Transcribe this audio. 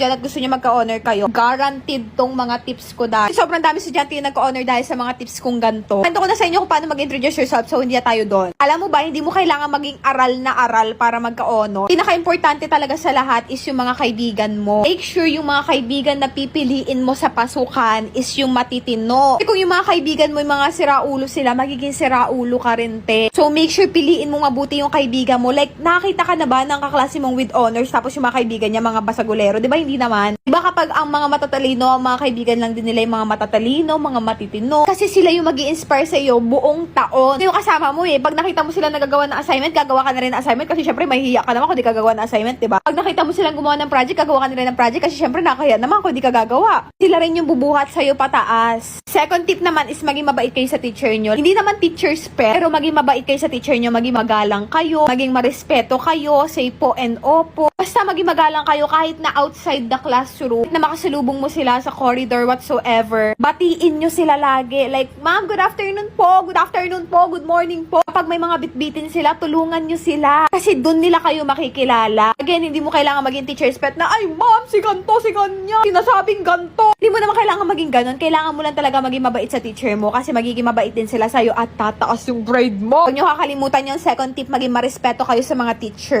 dyan at gusto niyo magka-honor kayo, guaranteed tong mga tips ko dahil. Sobrang dami estudyante yung nagka-honor dahil sa mga tips kong ganito. Kwento ko na sa inyo kung paano mag-introduce yourself so hindi na tayo doon. Alam mo ba, hindi mo kailangan maging aral na aral para magka-honor. Pinaka-importante talaga sa lahat is yung mga kaibigan mo. Make sure yung mga kaibigan na pipiliin mo sa pasukan is yung matitino. Kasi kung yung mga kaibigan mo yung mga siraulo sila, magiging siraulo ka rin, te. So, make sure piliin mo mabuti yung kaibigan mo. Like, nakakita ka na ba ng kaklase mong with honors tapos yung mga kaibigan niya, mga basagulero? Di ba hindi naman? Di ba kapag ang mga matatalino, ang mga kaibigan lang din nila yung mga matatalino, mga matitino. Kasi sila yung mag inspire sa iyo buong taon. Yung kasama mo eh, pag nakita mo sila nagagawa ng assignment, gagawa ka na rin ng assignment kasi syempre mahihiya ka naman kung di ka gagawa ng assignment, di ba? Pag nakita mo silang gumawa ng project, gagawa ka na rin ng project kasi syempre nakakaya naman kung di ka gagawa. Sila rin yung bubuhat sa iyo pataas. Second tip naman is maging mabait kayo sa teacher nyo. Hindi naman teachers pet, pero maging mabait kayo sa teacher nyo, maging magalang kayo, maging marespeto kayo, say po and opo. Basta maging magalang kayo kahit na outside the classroom, na makasalubong mo sila sa corridor whatsoever. Batiin nyo sila lagi. Like, ma'am, good afternoon po, good afternoon po, good morning po. Kapag may mga bitbitin sila, tulungan nyo sila. Kasi doon nila kayo makikilala. Again, hindi mo kailangan maging teacher's pet na, ay ma'am, si ganto, si ganyan, sinasabing ganto. Hindi mo naman kailangan maging ganon. Kailangan mo lang talaga maging mabait sa teacher mo kasi magiging mabait din sila sa'yo at tataas yung grade mo. Huwag nyo kakalimutan yung second tip, maging marespeto kayo sa mga teacher.